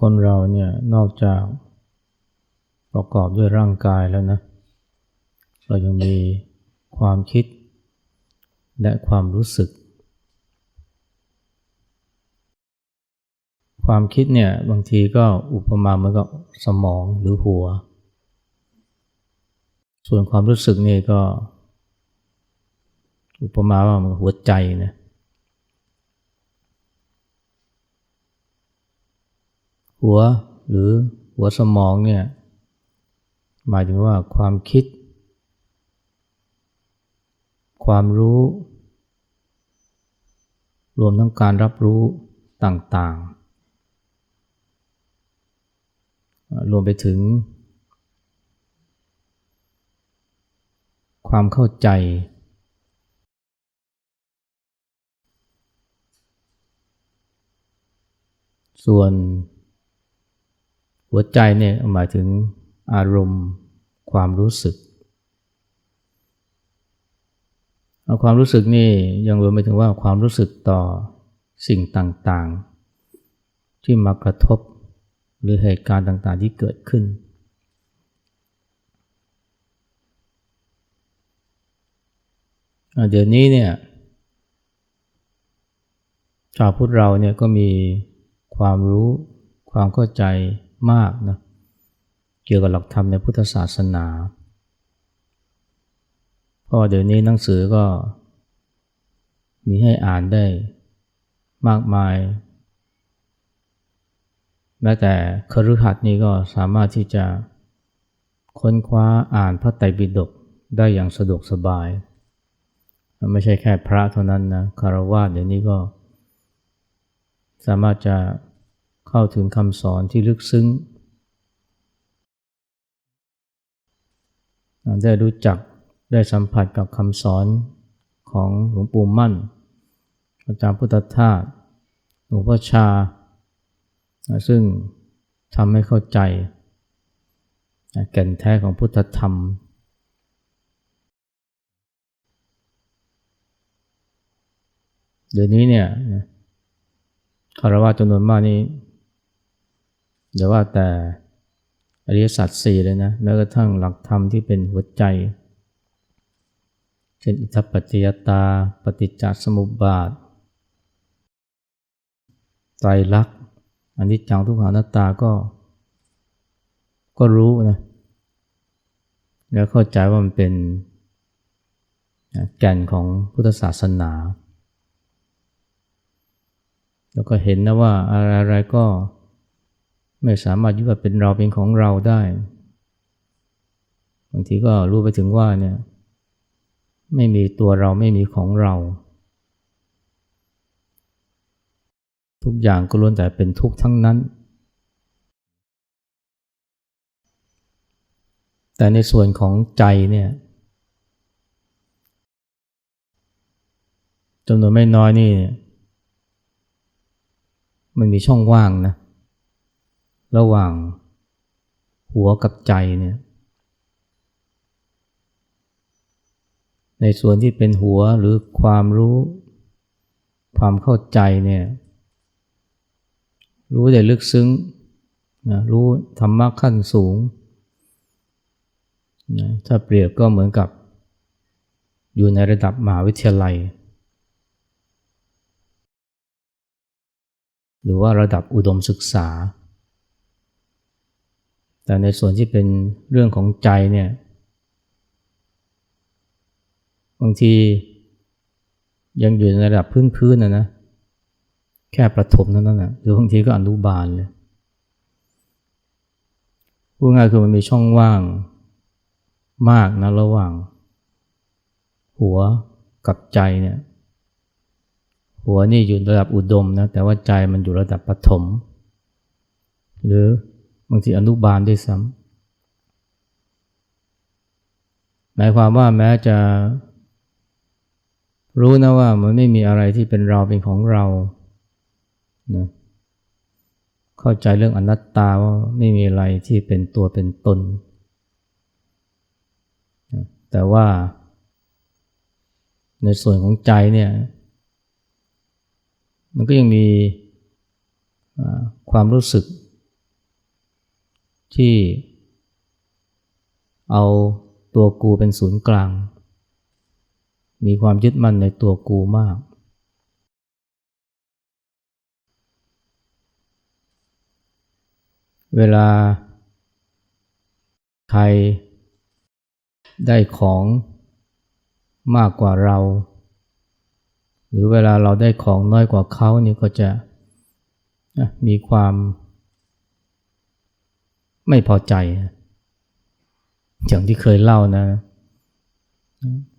คนเราเนี่ยนอกจากประกอบด้วยร่างกายแล้วนะ เรายังมีความคิดและความรู้สึก ความคิดเนี่ยบางทีก็อุปมาเหมือนกับสมองหรือหัว ส่วนความรู้สึกนี่ก็ อุปมาว่าเหมันหัวใจนะ หัวหรือหัวสมองเนี่ยหมายถึงว่าความคิด ความรู้ รวมทั้งการรับรู้ต่างๆ รวมไปถึง ความเข้าใจ ส่วน หัวใจเนี่ยหมายถึงอารมณ์ความรู้สึก ความรู้สึกนี่ยังรวมไปถึงว่าความรู้สึกต่อสิ่งต่างๆ ที่มากระทบหรือเหตุการณ์ต่างๆที่เกิดขึ้น เดี๋ยวนี้เนี่ยชาวพุทธเราเนี่ยก็มีความรู้ความเข้าใจ มากนะเกี่ยวกับหลักธรรมในพุทธศาสนาเพราะเดี๋ยวนี้หนังสือก็มีให้อ่านได้มากมาย แม้แต่คฤหัสถ์นี่ก็สามารถที่จะค้นคว้าอ่านพระไตรปิฎกได้อย่างสะดวกสบาย ไม่ใช่แค่พระเท่านั้นนะคารวะเดี๋ยวนี้ก็สามารถจะ เข้าถึงคำสอนที่ลึกซึ้ง ได้รู้จักได้สัมผัสกับคำสอนของหลวงปู่มั่น อาจารย์พุทธทาสหลวงพ่อชา ซึ่งทำให้เข้าใจแก่นแท้ของพุทธธรรม เดี๋ยวนี้เนี่ยคารวะจำนวนมากนี่ อย่าว่าแต่อริยสัจสี่เลยนะแม้กระทั่งหลักธรรมที่เป็นหัวใจ เช่นอิทัปปัจจยตา ปฏิจจสมุปบาทไตรลักษณ์อันนี้จังทุกขานัตตาก็ก็รู้นะแล้วเข้าใจว่ามันเป็นแก่นของพุทธศาสนา แล้วก็เห็นนะว่าอะไรๆก็ ไม่สามารถยึดว่าเป็นเราเป็นของเราได้บางทีก็รู้ไปถึงว่าเนี่ยไม่มีตัวเราไม่มีของเรา ทุกอย่างก็ล้วนแต่เป็นทุกข์ทั้งนั้น แต่ในส่วนของใจเนี่ยจำนวนไม่น้อยนี่ มันมีช่องว่างนะ ระหว่างหัวกับใจเนี่ย ในส่วนที่เป็นหัวหรือความรู้ ความเข้าใจเนี่ย รู้ได้ลึกซึ้งนะรู้ธรรมะขั้นสูงนะถ้าเปรียบก็เหมือนกับ อยู่ในระดับมหาวิทยาลัย หรือว่าระดับอุดมศึกษา แต่ในส่วนที่เป็นเรื่องของใจเนี่ยบางทียังอยู่ในระดับพื้นๆนะนะ แค่ประถมนั้นนะหรือบางทีก็อนุบาลเลยพูดง่ายคือมันมีช่องว่างมากนะระหว่าง หัวกับใจเนี่ย หัวนี่อยู่ระดับอุดมนะแต่ว่าใจมันอยู่ระดับปฐมหรือ บางทีอนุบาลด้วยซ้ำหมายความว่าแม้จะรู้นะว่ามันไม่มีอะไรที่เป็นเราเป็นของเรานะเข้าใจเรื่องอนัตตาว่าไม่มีอะไรที่เป็นตัวเป็นตน แต่ว่า ในส่วนของใจเนี่ย มันก็ยังมีความรู้สึก ที่ เอาตัวกูเป็นศูนย์กลาง มีความยึดมั่นในตัวกูมาก เวลา ใครได้ของมากกว่าเรา หรือเวลาเราได้ของน้อยกว่าเขานี่ก็จะมีความ ไม่พอใจ อย่างที่เคยเล่านะ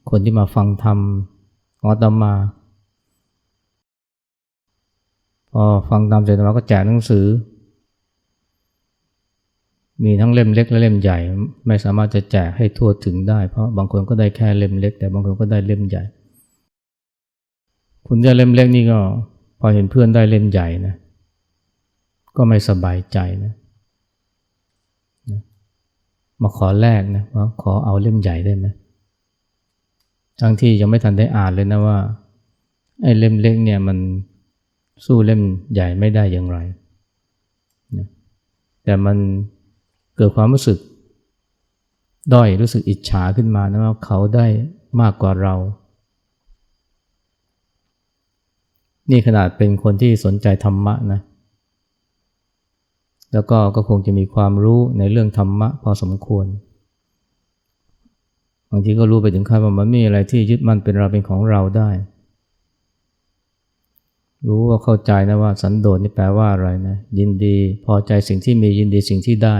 คนที่มาฟังธรรมขอตมาพอฟังธรรมเสร็จมาก็แจกหนังสือ มีทั้งเล่มเล็กและเล่มใหญ่ ไม่สามารถจะแจกให้ทั่วถึงได้ เพราะบางคนก็ได้แค่เล่มเล็ก แต่บางคนก็ได้เล่มใหญ่ คุณได้เล่มเล็กนี่ก็ พอเห็นเพื่อนได้เล่มใหญ่นะก็ไม่สบายใจนะ มาขอแลกนะว่าขอเอาเล่มใหญ่ได้ไหมทั้งที่ยังไม่ทันได้อ่านเลยนะว่าไอ้เล่มเล็กเนี่ยมันสู้เล่มใหญ่ไม่ได้อย่างไรนะแต่มันเกิดความรู้สึก ด้อยรู้สึกอิจฉาขึ้นมานะว่าเขาได้มากกว่าเรา นี่ขนาดเป็นคนที่สนใจธรรมะนะ แล้วก็ก็คงจะมีความรู้ในเรื่องธรรมะพอสมควร บางทีก็รู้ไปถึงขั้นว่ามันไม่มีอะไรที่ยึดมั่นเป็นเราเป็นของเราได้ รู้ว่าเข้าใจนะว่า สันโดษนี่แปลว่าอะไรนะ ยินดีพอใจสิ่งที่มียินดีสิ่งที่ได้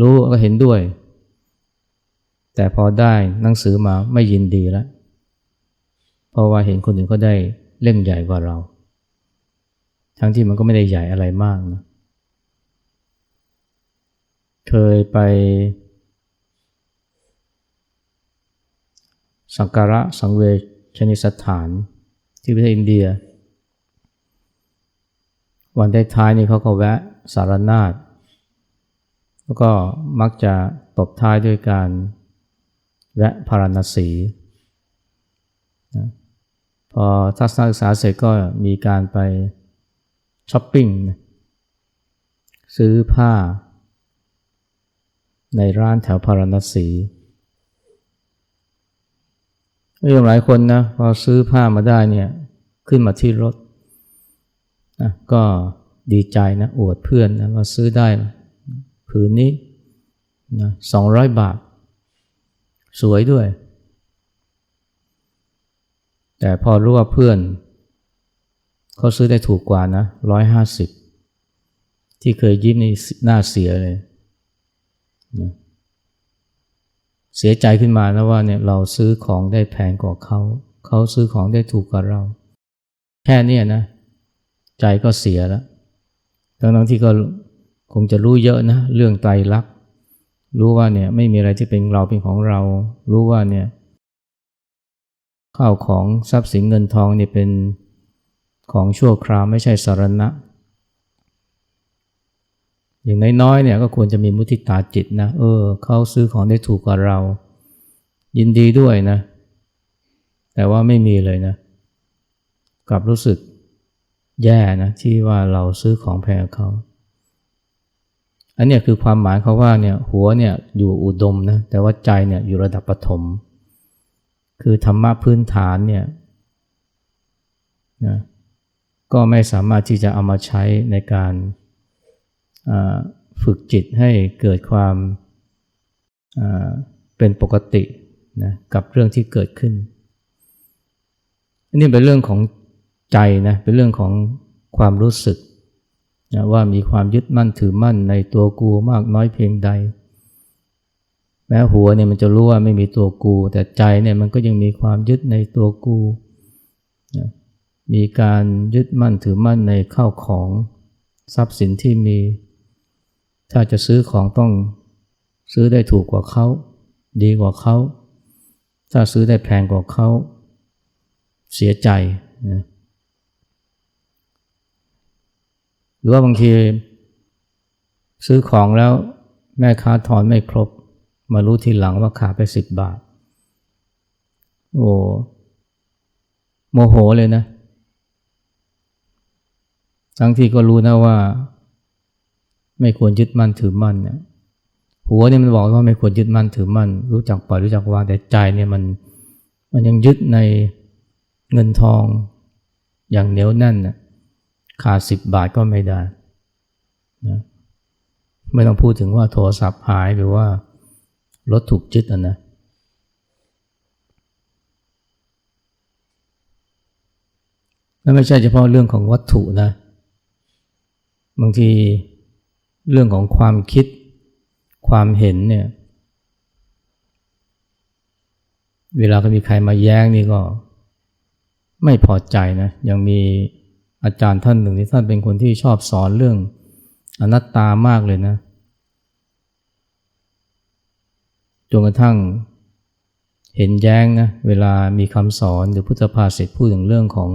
รู้ก็เห็นด้วย แต่พอได้หนังสือมาไม่ยินดีแล้วเพราะว่าเห็นคนอื่นก็ได้เล่มใหญ่กว่าเรา ทั้งที่มันก็ไม่ได้ใหญ่อะไรมากนะ เคยไป สังการะสังเวชนิสถานที่ประเทศอินเดีย วันท้ายนี่เขาก็แวะสารนาฏแล้วก็มักจะตบท้ายด้วยการแวะพาราณสีนะพอทัศนศึกษาเสร็จก็มีการไปช้อปปิ้งซื้อผ้า ในร้านแถวพาราณสีมีหลายคนนะพอซื้อผ้ามาได้เนี่ยขึ้นมาที่รถนะก็ดีใจนะอวดเพื่อนนะว่าซื้อได้ผืนนี้นะสองร้อยบาท สวยด้วย แต่พอรู้ว่าเพื่อนเขาซื้อได้ถูกกว่านะร้อยห้าสิบที่เคยยิ้มในหน้าเสียเลย นะเสียใจขึ้นมานะว่าเนี่ยเราซื้อของได้แพงกว่าเขา เขาซื้อของได้ถูกกว่าเรา แค่นี้นะ ใจก็เสียแล้วทั้งทั้งที่ก็คงจะรู้เยอะนะเรื่องไตรลักษณ์รู้ว่าเนี่ยไม่มีอะไรที่เป็นเราเป็นของเรา รู้ว่าเนี่ยข้าวของทรัพย์สินเงินทองเนี่ยเป็นของชั่วคราวไม่ใช่สารณะ อย่างน้อยๆเนี่ยก็ควรจะมีมุทิตาจิตนะเออเขาซื้อของได้ถูกกว่าเรา ยินดีด้วยนะ แต่ว่าไม่มีเลยนะ กลับรู้สึกแย่นะที่ว่าเราซื้อของแพงเขาอันนี้คือความหมายเขาว่าเนี่ยหัวเนี่ยอยู่อุดมนะแต่ว่าใจเนี่ยอยู่ระดับปฐมคือธรรมะพื้นฐานเนี่ยนะก็ไม่สามารถที่จะเอามาใช้ในการ ฝึกจิตให้เกิดความเป็นปกตินะกับเรื่องที่เกิดขึ้นอันนี้เป็นเรื่องของใจนะเป็นเรื่องของความรู้สึกนะว่ามีความยึดมั่นถือมั่นในตัวกูมากน้อยเพียงใด แม้หัวเนี่ยมันจะรู้ว่าไม่มีตัวกู แต่ใจเนี่ยมันก็ยังมีความยึดในตัวกูนะมีการยึดมั่นถือมั่นในข้าวของทรัพย์สินที่มี ถ้าจะซื้อของต้องซื้อได้ถูกกว่าเขา ดีกว่าเขา ถ้าซื้อได้แพงกว่าเขาเสียใจนะหรือว่าบางทีซื้อของแล้วแม่ค้าถอนไม่ครบ มารู้ทีหลังว่าขาดไปสิบบาท โอ้โมโหเลยนะ ทั้งที่ก็รู้นะว่า ไม่ควรยึดมั่นถือมั่นเนี่ยหัวเนี่ยมันบอกว่าไม่ควรยึดมั่นถือมั่น รู้จักปล่อยรู้จักวางแต่ใจเนี่ยมันมันยังยึดในเงินทองอย่างเหนียวแน่นนะขาดสิบบาทก็ไม่ได้นะไม่ต้องพูดถึงว่าโทรศัพท์หายหรือว่ารถถูกยึดอะนะและไม่ใช่เฉพาะเรื่องของวัตถุนะ บางที เรื่องของความคิดความเห็นเนี่ย เวลาก็มีใครมาแย้งนี่ก็ ไม่พอใจนะยังมีอาจารย์ท่านหนึ่งที่ท่านเป็นคนที่ชอบสอนเรื่องอนัตตามากเลยนะจนกระทั่งเห็นแย้งนะเวลามีคำสอนหรือพุทธภาษิตพูดถึงเรื่องของ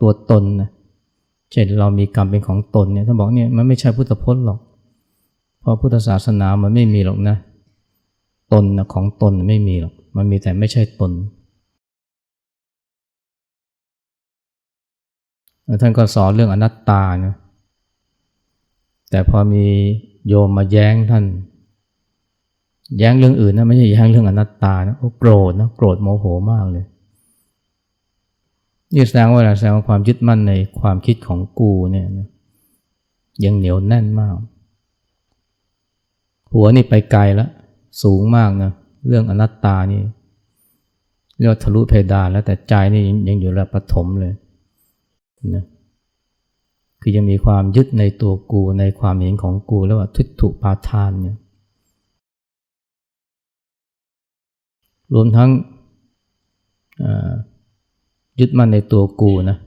ตัวตนนะเช่นเรามีกรรมเป็นของตนเนี่ยท่านบอกเนี่ยมันไม่ใช่พุทธพจน์หรอก เพราะพุทธศาสนามันไม่มีหรอกนะ ตนนะของตนไม่มีหรอก มันมีแต่ไม่ใช่ตน ท่านก็สอนเรื่องอนัตตานะ แต่พอมีโยมมาแย้งท่าน แย้งเรื่องอื่นนะไม่ใช่แย้งเรื่องอนัตตานะ โอ้โกรธนะ โกรธโมโหมากเลยนี่แสดงว่าอะไรแสดงว่าความยึดมั่นในความคิดของกูเนี่ยนะยังเหนียวแน่นมาก หัวนี่ไปไกลแล้ว สูงมากนะ เรื่องอนัตตานี่เรียกว่าทะลุเพดานแล้วแต่ใจนี่ยังอยู่ระดับปฐมเลยนะคือยังมีความยึดในตัวกูในความเห็นของกูแล้วว่าทิฏฐุปาทานเนี่ยรวมทั้งยึดมั่นในตัวกูนะ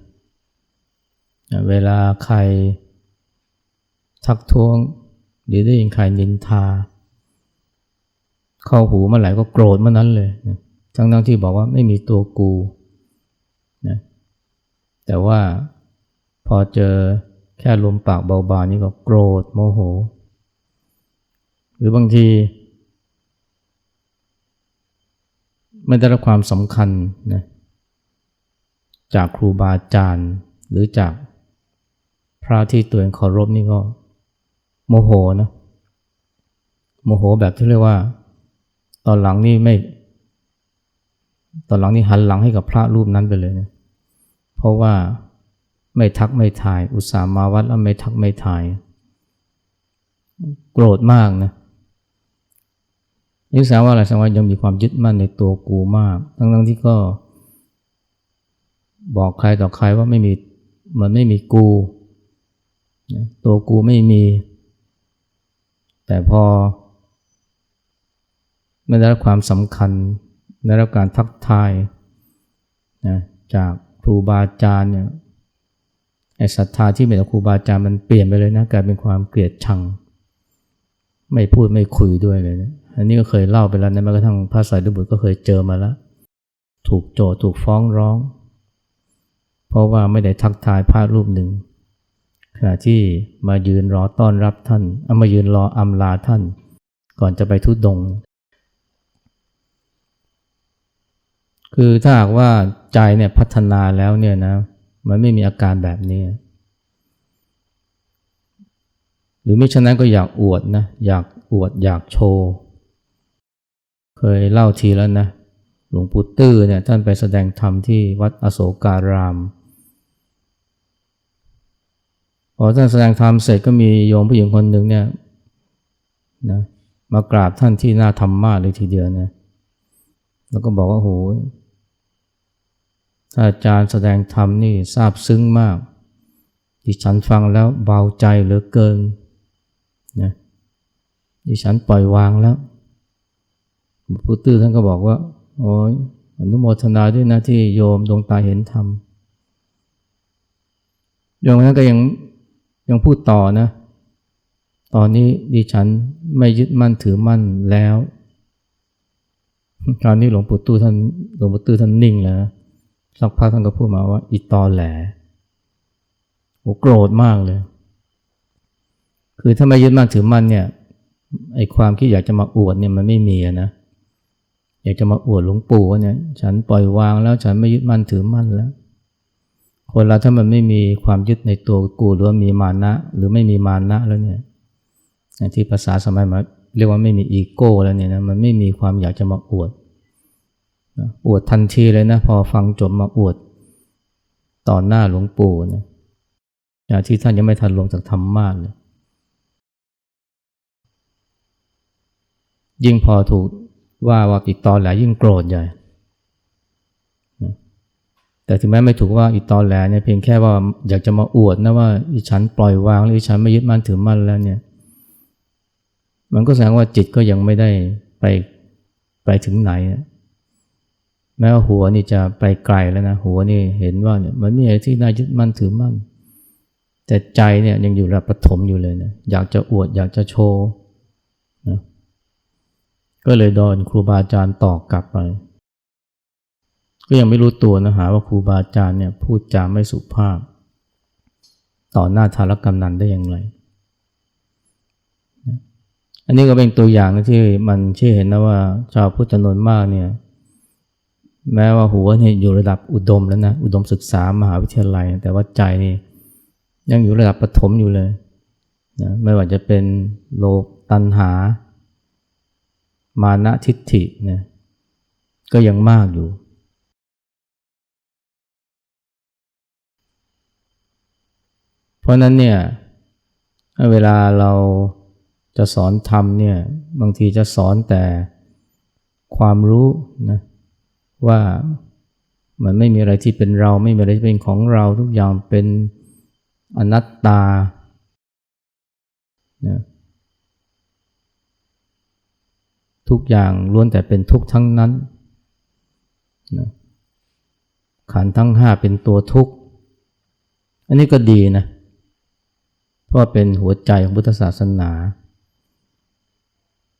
เวลาใครทักท้วง หรือได้ยินใครนินทา เข้าหูเมื่อไหร่ก็โกรธเมื่อนั้นเลยนะทั้งทั้งที่บอกว่าไม่มีตัวกูนะแต่ว่าพอเจอแค่ลมปากเบาๆนี่ก็โกรธโมโห หรือบางที ไม่ได้รับความสำคัญนะจากครูบาอาจารย์ หรือจากพระที่ตัวเองเคารพนี่ก็ โมโหนะโมโหแบบที่เรียกว่า ตอนหลังนี่ไม่ ตอนหลังนี่หันหลังให้กับพระรูปนั้นไปเลยนะเพราะว่าไม่ทักไม่ถ่าย อุตส่าห์มาวัดแล้วไม่ทักไม่ถ่าย โกรธมากนะนี่แสดงว่าอะไรแสดงว่ายังมีความยึดมั่นในตัวกูมาก ทั้งๆที่ก็ บอกใครต่อใครว่าไม่มีมันไม่มีกู ตัวกูไม่มี แต่พอไม่ได้รับความสำคัญได้รับการทักทายนะจากครูบาอาจารย์เนี่ยไอ้ศรัทธาที่เป็นครูบาอาจารย์มันเปลี่ยนไปเลยนะกลายเป็นความเกลียดชัง ไม่พูดไม่คุยด้วยเลยนะอันนี้ก็เคยเล่าไปแล้วนะแม้กระทั่งพระสายดุบุตรก็เคยเจอมาแล้ว ถูกโจถูกฟ้องร้อง เพราะว่าไม่ได้ทักทายพระรูปหนึ่ง ขณะที่มายืนรอต้อนรับท่านเอามายืนรออำลาท่าน ก่อนจะไปทุดง คือถ้าหากว่าใจเนี่ยพัฒนาแล้วเนี่ยนะ มันไม่มีอาการแบบนี้ หรือไม่ฉะนั้นก็อยากอวดนะ อยากอวดอยากโชว์ เคยเล่าทีแล้วนะ หลวงปู่ตื้อเนี่ยท่านไปแสดงธรรมที่วัดอโศการาม พอท่านแสดงธรรมเสร็จก็มีโยมผู้หญิงคนหนึ่งเนี่ยนะมากราบท่านที่หน้าธรรมะเลยทีเดียวนะแล้วก็บอกว่าโหถ้าอาจารย์แสดงธรรมนี่ซาบซึ้งมาก ดิฉันฟังแล้วเบาใจเหลือเกินนะดิฉันปล่อยวางแล้วผู้ตื้อท่านก็บอกว่า โอ้ยอนุโมทนาด้วยนะที่โยมดวงตาเห็นธรรมโยมนั้นก็ยัง ยังพูดต่อนะ ตอนนี้ดิฉันไม่ยึดมั่นถือมั่นแล้ว คราวนี้หลวงปู่ตู้ท่านหลวงปู่ตู้ท่านนิ่งแล้วสักพักท่านก็พูดมาว่า อีตอแหลโอ้โกรธมากเลย คือถ้าไม่ยึดมั่นถือมั่นเนี่ยไอความคิดอยากจะมาอวดเนี่ยมันไม่มีนะอยากจะมาอวดหลวงปู่ว่าเนี่ย ฉันปล่อยวางแล้วฉันไม่ยึดมั่นถือมั่นแล้ว คนเราถ้ามันไม่มีความยึดในตัวกูหรือว่ามีมานะหรือไม่มีมานะแล้วเนี่ยที่ภาษาสมัยมาเรียกว่าไม่มีอีโก้แล้วเนี่ยนะมันไม่มีความอยากจะมาอวดอวดทันทีเลยนะพอฟังจบมาอวดต่อหน้าหลวงปู่นะอย่างที่ท่านยังไม่ทันลงจากธรรมะเลยยิ่งพอถูกว่าว่าติดตอนแหลยิ่งโกรธใหญ่ แต่ถึงแม้ไม่ถูกว่าอีตอแหลเนี่ยเพียงแค่ว่าอยากจะมาอวดนะว่าอีฉันปล่อยวางหรืออีฉันไม่ยึดมั่นถือมั่นแล้วเนี่ย มันก็แสดงว่าจิตก็ยังไม่ได้ไปไปถึงไหน แม้ว่าหัวนี่จะไปไกลแล้วนะหัวนี่เห็นว่าเนี่ยมันไม่อะไรที่น่ายึดมั่นถือมั่น แต่ใจเนี่ยยังอยู่ระดับปฐมอยู่เลยนะอยากจะอวดอยากจะโชว์นะก็เลยโดนครูบาอาจารย์ตอกกลับไป ก็ยังไม่รู้ตัวนะหาว่าครูบาอาจารย์เนี่ยพูดจาไม่สุภาพ ต่อหน้าธารกำนันได้อย่างไร อันนี้ก็เป็นตัวอย่างที่มันชี้เห็นนะว่าชาวพุทธจำนวนมากเนี่ยแม้ว่าหัวเนี่ยอยู่ระดับอุดมแล้วนะอุดมศึกษามหาวิทยาลัย แต่ว่าใจนี่ยังอยู่ระดับปฐมอยู่เลยนะไม่ว่าจะเป็นโลกตัณหา มานะทิฏฐินะก็ยังมากอยู่ เพ ราะนั้นเนี่ยเวลาเราจะสอนธรรมเนี่ยบางทีจะสอนแต่ความรู้นะว่ามันไม่มีอะไรที่เป็นเราไม่มีอะไรที่เป็นของเราทุกอย่างเป็นอนัตตานะทุกอย่างล้วนแต่เป็นทุกข์ทั้งนั้นนะขันทั้งห้าเป็นตัวทุกข์ อันนี้ก็ดีนะ เพราะเป็นหัวใจของพุทธศาสนา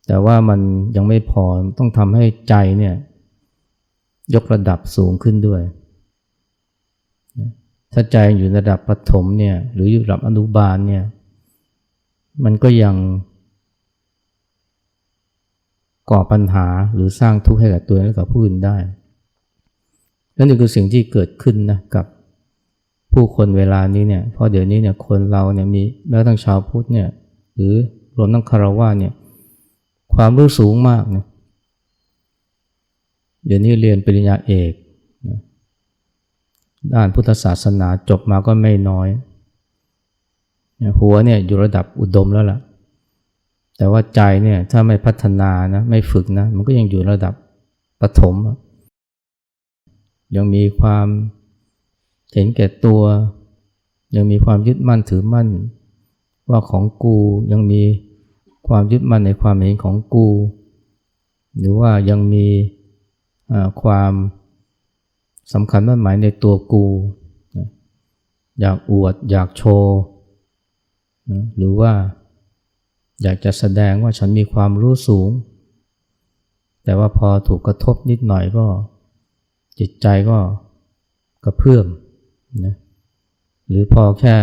แต่ว่ามันยังไม่พอต้องทำให้ใจเนี่ยยกระดับสูงขึ้นด้วย ถ้าใจอยู่ระดับปฐมเนี่ยหรืออยู่ระดับอนุบาลเนี่ยมันก็ยังก่อปัญหาหรือสร้างทุกข์ให้กับตัวเองและกับผู้อื่นได้และนี่คือสิ่งที่เกิดขึ้นนะกับ ผู้คนเวลานี้เนี่ยเพราะเดี๋ยวนี้เนี่ยคนเราเนี่ยมีแม้ทั่งชาวพุทธเนี่ยหรือรวมทั้งคารวะเนี่ยความรู้สูงมากนะเดี๋ยวนี้เรียนปริญญาเอกนะด้านพุทธศาสนาจบมาก็ไม่น้อยหัวเนี่ยอยู่ระดับอุดมแล้วล่ะ แต่ว่าใจเนี่ยถ้าไม่พัฒนานะไม่ฝึกนะมันก็ยังอยู่ระดับปฐมยังมีความ เห็นแก่ตัว ยังมีความยึดมั่นถือมั่น ว่าของกูยังมีความยึดมั่นในความเห็นของกู หรือว่ายังมีความสำคัญมั่นหมายในตัวกู อยากอวด อยากโชว์หรือว่าอยากจะแสดงว่าฉันมีความรู้สูง แต่ว่าพอถูกกระทบนิดหน่อยก็ จิตใจก็กระเพื่อม นะหรือพอแค่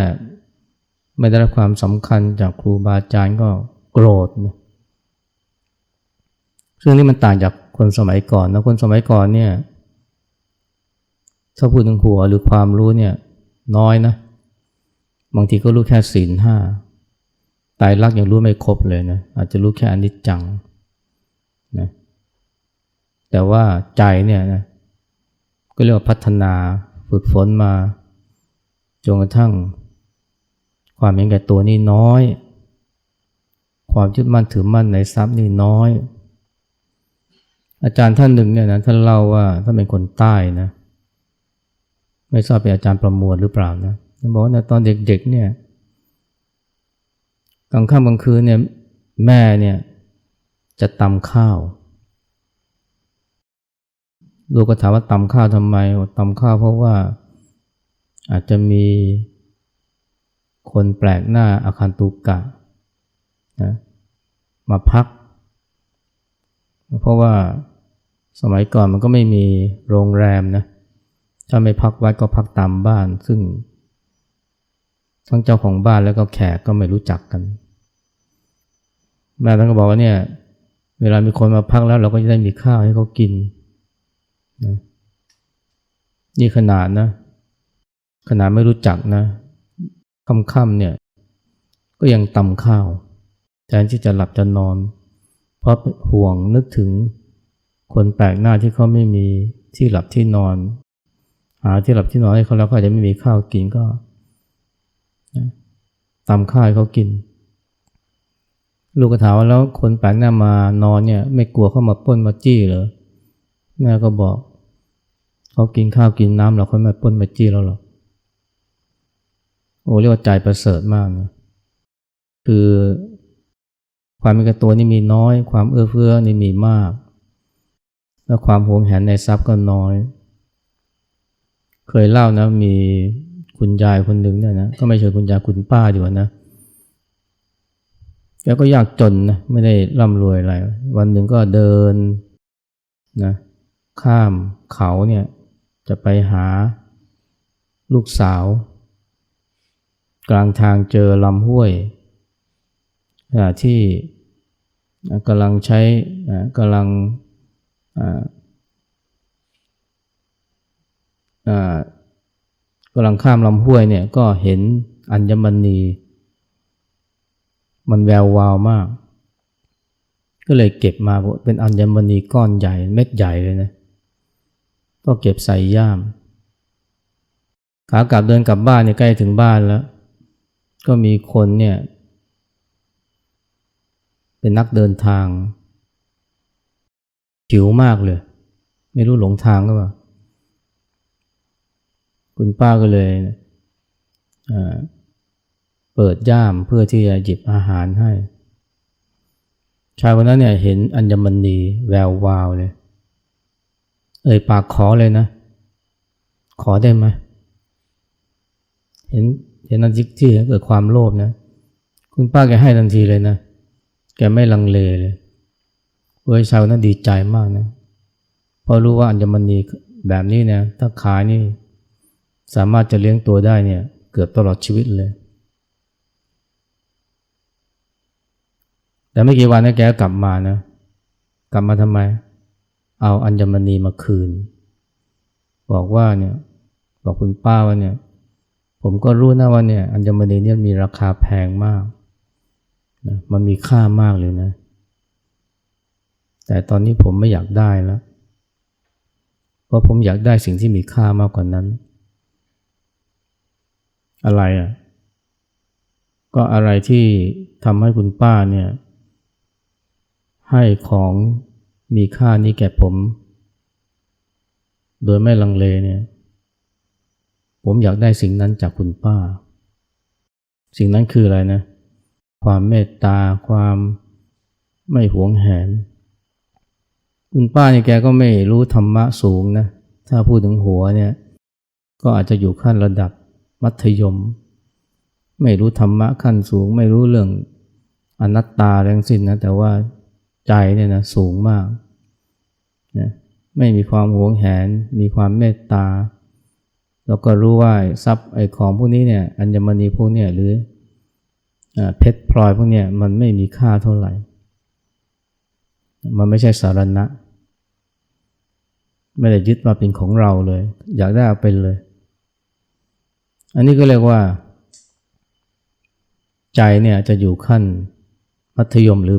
ไม่ได้รับความสำคัญจากครูบาอาจารย์ก็โกรธนะซึ่งนี่มันต่างจากคนสมัยก่อนนะคนสมัยก่อนเนี่ยถ้าพูดถึงหัวหรือความรู้เนี่ยน้อยนะ บางทีก็รู้แค่ศีลห้าตายรักยังรู้ไม่ครบเลยนะอาจจะรู้แค่อนิจจังนะแต่ว่าใจเนี่ยนะก็เรียกว่าพัฒนา ฝึกฝนมาจนกระทั่ง ความเห็นแก่ตัวนี่น้อย ความยึดมั่นถือมั่นในทรัพย์นี่น้อย อาจารย์ท่านหนึ่งเนี่ยนะท่านเล่าว่าท่านเป็นคนใต้นะไม่ทราบเป็นอาจารย์ประมวลหรือเปล่านะท่านบอกว่าตอนเด็กๆเนี่ยกลางค่ำกลางคืนเนี่ยแม่เนี่ยจะตำข้าว ลูกก็ถามว่าตำข้าวทำไมตำข้าวเพราะว่าอาจจะมีคนแปลกหน้าอาคารตุกะนะมาพัก เพราะว่าสมัยก่อนมันก็ไม่มีโรงแรมนะถ้าไม่พักวัดก็พักตามบ้าน ซึ่ง ทั้งเจ้าของบ้านแล้วก็แขกก็ไม่รู้จักกัน แม่ท่านก็บอกว่าเนี่ย เวลามีคนมาพักแล้วเราก็จะได้มีข้าวให้เขากิน นะนี่ขนาดนะ ขนาดไม่รู้จักนะค่ำๆเนี่ย ก็ยังตำข้าวแทนที่จะหลับจะนอน เพราะห่วงนึกถึงคนแปลกหน้าที่เขาไม่มีที่หลับที่นอน หาที่หลับที่นอนให้เขาแล้วก็อาจจะไม่มีข้าวกินก็ตามข้าวให้เขากิน ลูกก็ถามว่าแล้วคนแปลกหน้ามานอนเนี่ย ไม่กลัวเข้ามาป้นมาจี้เหรอแม่ก็บอก เขากินข้าวกินน้ำเราเขาไม่ป้นมาจี้เราหรอกโอ้เรียกว่าใจประเสริฐมากนะคือความมีกระตัวนี่มีน้อย ความเอื้อเฟื้อนี่มีมาก แล้วความหวงแหนในทรัพย์ก็น้อย เคยเล่านะมีคุณยายคนหนึ่งเนี่ยนะก็ไม่ใช่คุณยายคุณป้าดีกว่านะแกก็ยากจนนะไม่ได้ร่ำรวยอะไร วันหนึ่งก็เดินนะข้ามเขาเนี่ย จะไปหาลูกสาว กลางทางเจอลำห้วยขณะที่กำลังใช้กำลังกำลังข้ามลำห้วยเนี่ยก็เห็นอัญมณี มันแวววาวมาก ก็เลยเก็บมาเป็นอัญมณีก้อนใหญ่เม็ดใหญ่เลยนะ ก็เก็บใส่ย่าม ขากลับเดินกลับบ้านเนี่ยใกล้ถึงบ้านแล้ว ก็มีคนเนี่ย เป็นนักเดินทางผิวมากเลย ไม่รู้หลงทางหรือเปล่าคุณป้าก็เลยเปิดย่ามเพื่อที่จะหยิบอาหารให้ ชายคนนั้นเนี่ยเห็นอัญมณีแวววาวเลย เอ่ยปากขอเลยนะ ขอได้ไหมเห็นเห็นนันจิกที่เกิดความโลภนะ คุณป้าแกให้ทันทีเลยนะ แกไม่ลังเลเลยเว้ยชาวนั้นดีใจมากนะเพราะรู้ว่าอัญมณีแบบนี้เนี่ยถ้าขายนี่สามารถจะเลี้ยงตัวได้เนี่ยเกือบตลอดชีวิตเลย แต่ไม่กี่วันนะแกกลับมานะ กลับมาทำไม เอาอัญมณีมาคืน บอกว่าเนี่ยบอกคุณป้าว่าเนี่ย ผมก็รู้นะว่าเนี่ย อัญมณีเนี่ยมีราคาแพงมากนะมันมีค่ามากเลยนะ แต่ตอนนี้ผมไม่อยากได้แล้วเพราะผมอยากได้สิ่งที่มีค่ามากกว่านั้น อะไรอะ ก็อะไรที่ทำให้คุณป้าเนี่ย ให้ของ มีค่านี้แก่ผม โดยไม่ลังเลเนี่ย ผมอยากได้สิ่งนั้นจากคุณป้า สิ่งนั้นคืออะไรนะ ความเมตตา ความไม่หวงแหน คุณป้าเนี่ยแกก็ไม่รู้ธรรมะสูงนะ ถ้าพูดถึงหัวเนี่ย ก็อาจจะอยู่ขั้นระดับมัธยม ไม่รู้ธรรมะขั้นสูง ไม่รู้เรื่องอนัตตาแรงสิ้นนะ แต่ว่า ใจเนี่ยนะสูงมากนะไม่มีความหวงแหน มีความเมตตา แล้วก็รู้ว่าทรัพย์ไอ้ของพวกนี้เนี่ยอัญมณีพวกเนี่ยหรือเพชรพลอยพวกเนี่ยมันไม่มีค่าเท่าไหร่ มันไม่ใช่สารณะ ไม่ได้ยึดมาเป็นของเราเลย อยากได้เอาไปเลย อันนี้ก็เรียกว่า ใจเนี่ยจะอยู่ขั้นมัธยมหรือ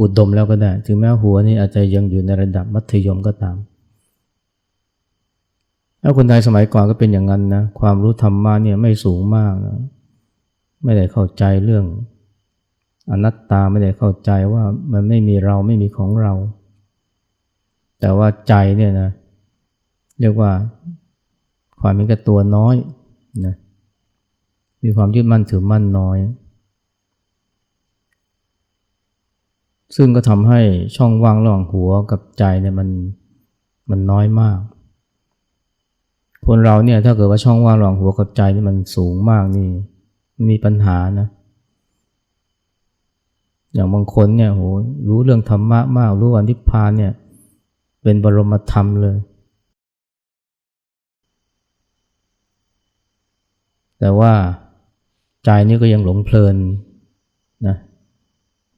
อุดมแล้วก็ได้ ถึงแม้หัวนี่อาจจะยังอยู่ในระดับมัธยมก็ตามแล้วคนไทยสมัยก่อนก็เป็นอย่างนั้นนะ ความรู้ธรรมะเนี่ยไม่สูงมากนะไม่ได้เข้าใจเรื่อง อนัตตาไม่ได้เข้าใจว่ามันไม่มีเราไม่มีของเรา แต่ว่าใจเนี่ยนะเรียกว่าความมีกับตัวน้อยนะมีความยึดมั่นถือมั่นน้อย ซึ่งก็ทำให้ช่องว่างระหว่างหัวกับใจเนี่ยมันมันน้อยมาก คนเราเนี่ยถ้าเกิดว่าช่องว่างระหว่างหัวกับใจนี่มันสูงมากนี่มีปัญหานะ อย่างบางคนเนี่ยโหรู้เรื่องธรรมะมากรู้วันนิพพานเนี่ย เป็นบรมธรรมเลย แต่ว่าใจนี่ก็ยังหลงเพลิน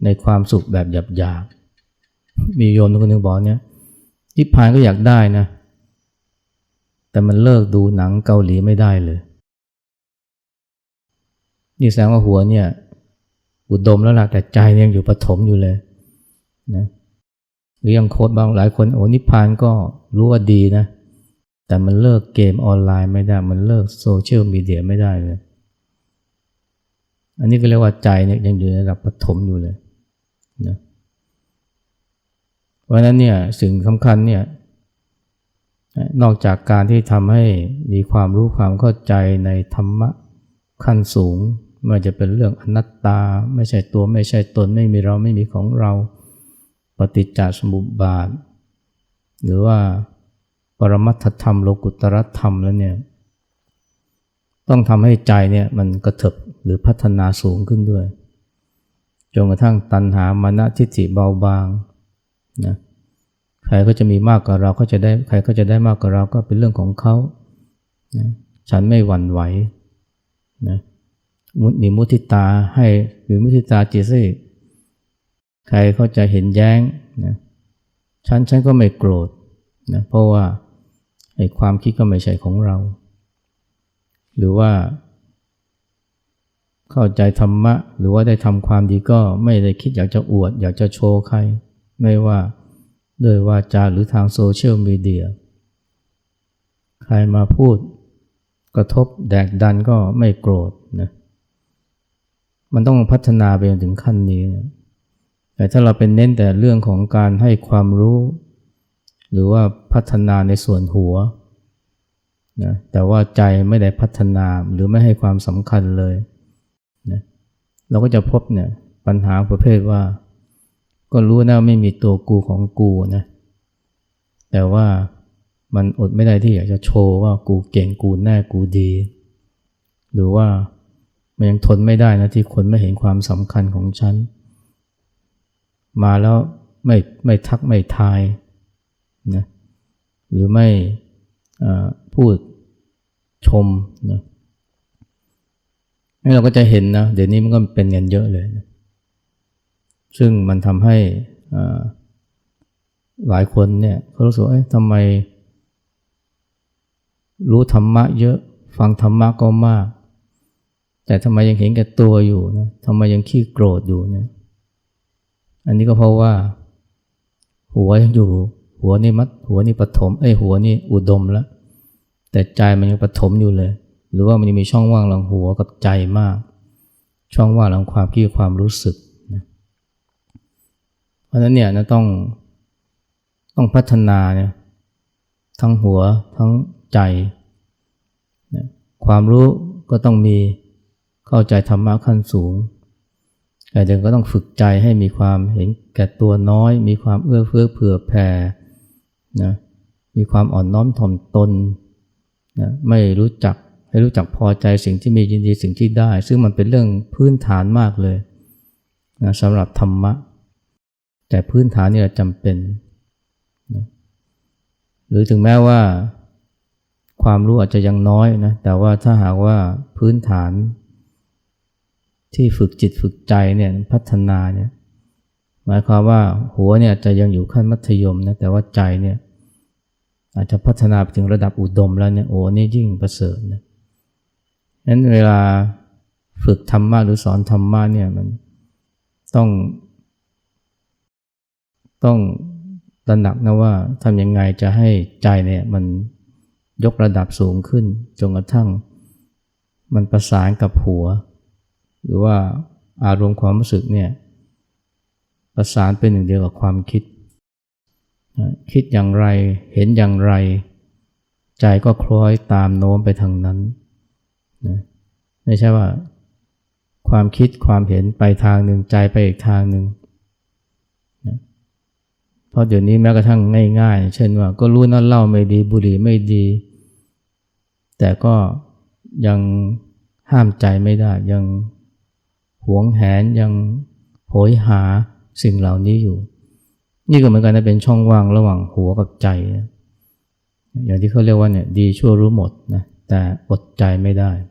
ในความสุขแบบหยาบๆ มีโยมคนหนึ่งบอกเนี่ยนิพพานก็อยากได้นะ แต่มันเลิกดูหนังเกาหลีไม่ได้เลย นี่แสดงว่าหัวเนี่ย อุดมแล้วล่ะแต่ใจยยังอยู่ปฐมอยู่เลยนะหรือยังโค้ดบางหลายคนโอ้นิพพานก็รู้ว่าดีนะ แต่มันเลิกเกมออนไลน์ไม่ได้ มันเลิกโซเชียลมีเดียไม่ได้เลย อันนี้ก็เรียกว่าใจเนี่ยยังอยู่ในระดับปฐมอยู่เลย นะเพราะฉะนั้นเนี่ยสิ่งสำคัญเนี่ยนอกจากการที่ทำให้มีความรู้ความเข้าใจในธรรมะขั้นสูงไม่ว่าจะเป็นเรื่องอนัตตา ไม่ใช่ตัวไม่ใช่ตนไม่มีเราไม่มีของเราปฏิจจสมุปบาท หรือว่าปรมัตถธรรมโลกุตรธรรมแล้วเนี่ยต้องทำให้ใจเนี่ยมันกระเถิบหรือพัฒนาสูงขึ้นด้วย จนกระทั่งตัณหามานะทิฏฐิเบาบางนะใครก็จะมีมากกว่าเราก็จะได้ใครก็จะได้มากกว่าเราก็เป็นเรื่องของเขานะฉันไม่หวั่นไหวนะมีมุทิตาให้มีมุทิตาจิตสิใครเขาจะเห็นแย้งนะฉันฉันก็ไม่โกรธนะเพราะว่าไอ้ความคิดก็ไม่ใช่ของเรา หรือว่า เข้าใจธรรมะ หรือว่าได้ทำความดีก็ไม่ได้คิดอยากจะอวด อยากจะโชว์ใคร ไม่ว่าด้วยวาจาหรือทางโซเชียลมีเดียใครมาพูดกระทบแดกดันก็ไม่โกรธนะมันต้องพัฒนาไปจนถึงขั้นนี้นะแต่ถ้าเราเป็นเน้นแต่เรื่องของการให้ความรู้ หรือว่าพัฒนาในส่วนหัวนะแต่ว่าใจไม่ได้พัฒนาหรือไม่ให้ความสำคัญเลย เราก็จะพบเนี่ยปัญหาประเภทว่า ก็รู้นะไม่มีตัวกูของกูนะ แต่ว่ามันอดไม่ได้ที่อยากจะโชว์ว่ากูเก่งกูแน่กูดี หรือว่ามันยังทนไม่ได้นะที่คนไม่เห็นความสำคัญของฉัน มาแล้วไม่ไม่ทักไม่ทายนะหรือไม่พูดชมนะ นี่เราก็จะเห็นนะ เดี๋ยวนี้มันก็เป็นเงินเยอะเลยนะซึ่งมันทำให้หลายคนเนี่ยเขารู้สึกว่าทำไม รู้ธรรมะเยอะ ฟังธรรมะก็มาก แต่ทำไมยังเห็นแก่ตัวอยู่นะทำไมยังขี้โกรธอยู่เนี่ย อันนี้ก็เพราะว่า หัวยังอยู่ หัวนี่มัด หัวนี่ปฐมเอ้ยหัวนี่อุดมแล้ว แต่ใจมันยังปฐมอยู่เลย หรือว่ามันยังมีช่องว่างหลังหัวกับใจมาก ช่องว่างหลังความคิดความรู้สึกนะเพราะฉะนั้นเนี่ยนะต้องต้องพัฒนาเนี่ยทั้งหัวทั้งใจนะความรู้ก็ต้องมีเข้าใจธรรมะขั้นสูงแต่เดินก็ต้องฝึกใจให้มีความเห็นแก่ตัวน้อย มีความเอื้อเฟื้อเผื่อแผ่นะมีความอ่อนน้อมถ่อมตนนะไม่รู้จัก ให้รู้จักพอใจสิ่งที่มียินดีสิ่งที่ได้ ซึ่งมันเป็นเรื่องพื้นฐานมากเลยนะสำหรับธรรมะ แต่พื้นฐานนี่แหละจำเป็นนะหรือถึงแม้ว่า ความรู้อาจจะยังน้อยนะแต่ว่าถ้าหากว่าพื้นฐาน ที่ฝึกจิตฝึกใจเนี่ยพัฒนาเนี่ยหมายความว่าหัวเนี่ยจะยังอยู่ขั้นมัธยมนะแต่ว่าใจเนี่ยอาจจะพัฒนาไปถึงระดับอุดมแล้วเนี่ยโอ้นี่ยิ่งประเสริฐนะ นั้นเวลาฝึกธรรมะหรือสอนธรรมะเนี่ยมันต้อง ต้องตระหนักนะว่าทำยังไงจะให้ใจเนี่ยมันยกระดับสูงขึ้นจนกระทั่ง มันประสานกับหัว หรือว่าอารมณ์ความรู้สึกเนี่ยประสานเป็นหนึ่งเดียวกับความคิด คิดอย่างไรเห็นอย่างไร ใจก็คล้อยตามโน้มไปทางนั้น นะไม่ใช่ว่า ความคิดความเห็นไปทางหนึ่งใจไปอีกทางหนึ่งเพราะเดี๋ยวนี้แม้กระทั่งง่ายๆ เช่นว่าก็รู้นั่นเล้าไม่ดีบุหรี่ไม่ดี แต่ก็ยังห้ามใจไม่ได้ ยังหวงแหนยังโหยหาสิ่งเหล่านี้อยู่ นี่ก็เหมือนกันนะเป็นช่องว่างระหว่างหัวกับใจอย่างที่เขาเรียกว่าเนี่ยดีชั่วรู้หมดนะแต่อดใจไม่ได้